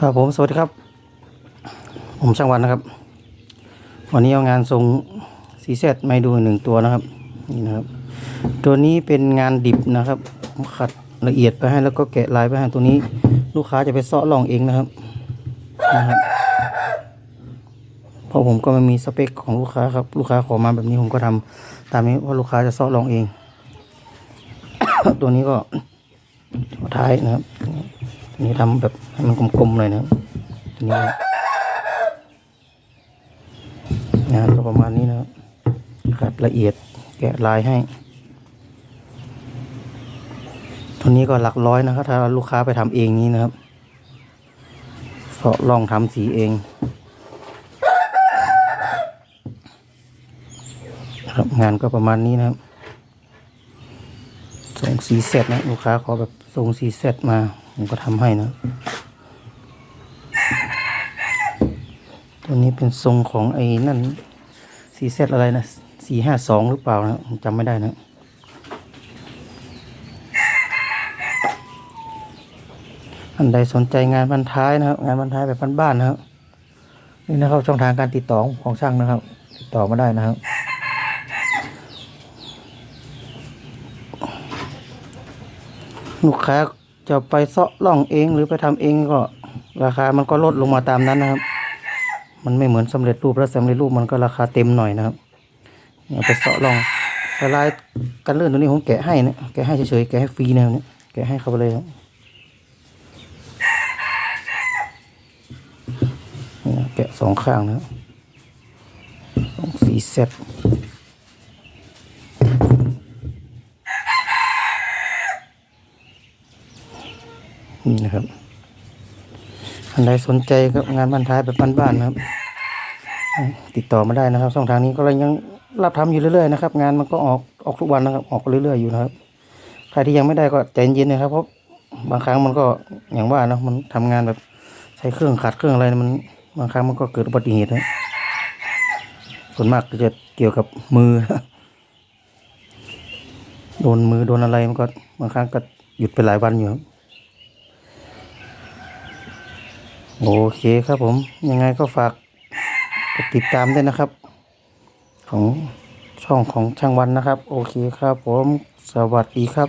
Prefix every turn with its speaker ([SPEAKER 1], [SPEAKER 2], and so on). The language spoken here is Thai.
[SPEAKER 1] ครับผมสวัสดีครับ ผมช่างวันนะครับ วันนี้เอางานทรงสีเซตมาดูหนึ่งตัวนะครับนี่นะครับ ตัวนี้เป็นงานดิบนะครับผมขัดละเอียดไปให้แล้วก็แกะลายไปให้ตัวนี้ลูกค้าจะไปเซาะลองเองนะครับนะครับเพราะผมก็ไม่มีสเปคของลูกค้าครับ ลูกค้าขอมาแบบนี้ผมก็ทำตามนี้ว่าลูกค้าจะเซาะลองเอง ตัวนี้ก็ท้ายนะครับ นี่ทำแบบให้มันกลมๆหน่อยนะนี้งานก็ประมาณนี้นะครับขัดละเอียดแกะลายให้ตัวนี้ก็หลักร้อยนะครับ ถ้าลูกค้าไปทำเองนี้นะครับเสาะลองทำสีเองครับงานก็ประมาณนี้นะครับส่งสีเสร็จนะ ลูกค้าขอแบบส่งสีเสร็จมา ผมก็ทำให้นะ ตัวนี้เป็นทรงของไอ้นั่นสีเซตอะไรนะสี่ห้าสองหรือเปล่านะผมจำไม่ได้นะอันใดสนใจงานบรรท้ายนะครับ งานบรรท้ายแบบบ้านๆนะครับนี่นะครับช่องทางการติดต่อของช่างนะครับ ติดต่อมาได้นะครับลูกค้า จะไปเซาะล่องเองหรือไปทำเองก็ราคามันก็ลดลงมาตามนั้นนะครับ มันไม่เหมือนสำเร็จรูปแล้วสำเร็จรูปมันก็ราคาเต็มหน่อยนะครับเนี่ยไปเสาะลองละลายกันเลื่อนตัวนี้ผมแกะให้นะแกะให้เฉยๆแกะให้ฟรีนะครับเนี่ยแกะให้เขาไปเลยครับแกะสองข้างนะสองสีเซต นี่นะครับท่านใดสนใจครับงานบ้านท้ายแบบบ้านๆนะครับ ติดต่อมาได้นะครับช่องทางนี้ก็ยังรับทำอยู่เรื่อยๆนะครับ งานมันก็ออกออกทุกวันนะครับ ออกเรื่อยๆอยู่นะครับใครที่ยังไม่ได้ก็ใจเย็นๆนะครับ เพราะบางครั้งมันก็อย่างว่าเนาะมันทำงานแบบใช้เครื่องขัดเครื่องอะไรมัน บางครั้งมันก็เกิดอุบัติเหตุนะส่วนมากจะเกี่ยวกับมือ โดนมือโดนอะไรมันก็บางครั้งก็หยุดไปหลายวันอยู่ครับ โอเคครับผม ยังไงก็ฝากกดติดตามด้วยนะครับ ของช่องของช่างวันนะครับ โอเคครับผม สวัสดีครับ